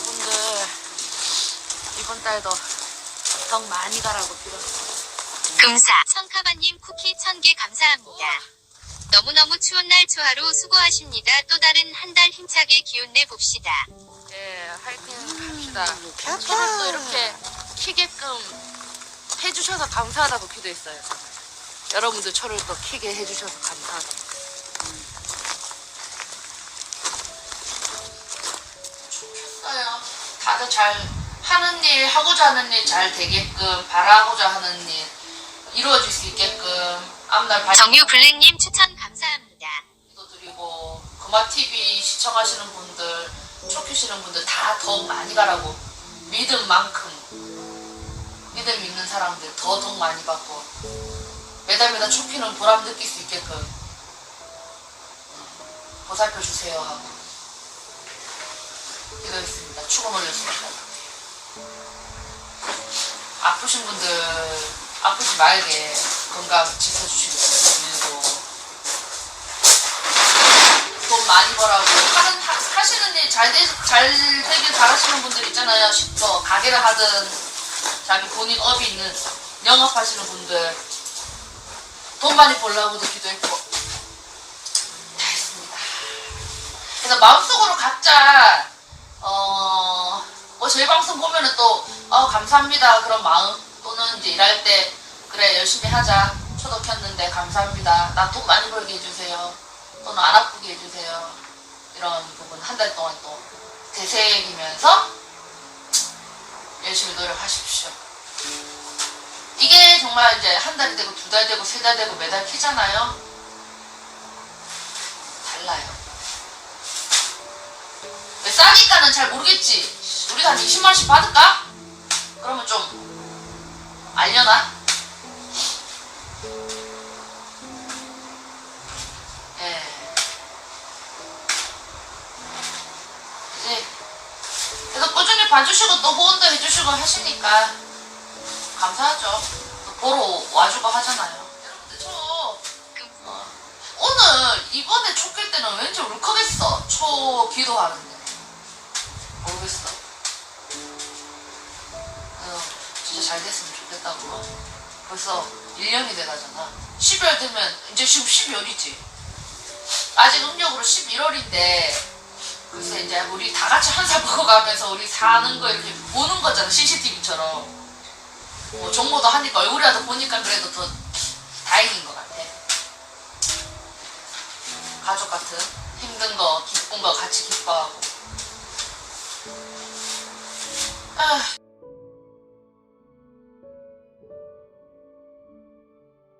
여러분들 이번 달도 덕 많이 가라고 빌었어. 금사 성카바님 쿠키 1000개 감사합니다. 너무너무 추운 날 초하루 수고하십니다. 또 다른 한 달 힘차게 기운 내 봅시다. 예, 화이팅 합시다. 음, 저를 또 이렇게 키게끔 해주셔서 감사하다고 기도했어요. 여러분들 저를 또 키게 해주셔서 감사하다고. 좋겠어요. 다들 잘 하는 일, 하고자 하는 일 잘 되게끔, 바라고자 하는 일 이루어질 수 있게끔 앞날 발 정유 블랙님 추천 감사합니다. 기도드리고 금화TV 시청하시는 분들 초키시는 분들 다 더 많이 가라고 믿음 만큼 믿음 있는 사람들 더덕 많이 받고 매달 매달 초키는 보람 느낄 수 있게끔 음, 보살펴 주세요 하고 기도했습니다. 축원 올렸습니다. 아프신 분들 아프지 말게 건강 지켜주시고 돈 많이 벌라고 하는 하, 하시는 일 잘 잘 되길 바라시는 분들 있잖아요. 뭐 가게를 하든 자기 본인 업이 있는 영업하시는 분들 돈 많이 벌라고도 기도했고 다 했습니다. 그래서 마음속으로 각자 저희 방송 보면은 또 어, 감사합니다. 그런 마음 또는 이제 일할 때 그래 열심히 하자. 초도 켰는데 감사합니다. 나 돈 많이 벌게 해주세요. 또는 안 아프게 해주세요. 이런 부분 한 달 동안 또 되새기면서 열심히 노력하십시오. 이게 정말 이제 한 달이 되고 두 달 되고 세 달 되고 매달 키잖아요. 달라요. 왜 싸니까는 잘 모르겠지 우리가 한 20만 원씩 받을까? 그러면 좀 알려나? 예. 이제 그래서 꾸준히 봐주시고 또 후원도 해주시고 하시니까 감사하죠. 또 보러 와주고 하잖아요. 여러분들 저 어, 오늘 이번에 초길 때는 왠지 울컥했어. 초 기도하는 잘 됐으면 좋겠다고. 벌써 1년이 돼가잖아. 12월 되면 이제 지금 12월이지. 아직 음력으로 11월인데 글쎄 이제 우리 다 같이 한 살 먹어가면서 우리 사는 거 이렇게 보는 거잖아 CCTV처럼. 뭐 정보도 하니까 얼굴이라도 보니까 그래도 더 다행인 것 같아. 가족 같은 힘든 거 기쁜 거 같이 기뻐하고. 아.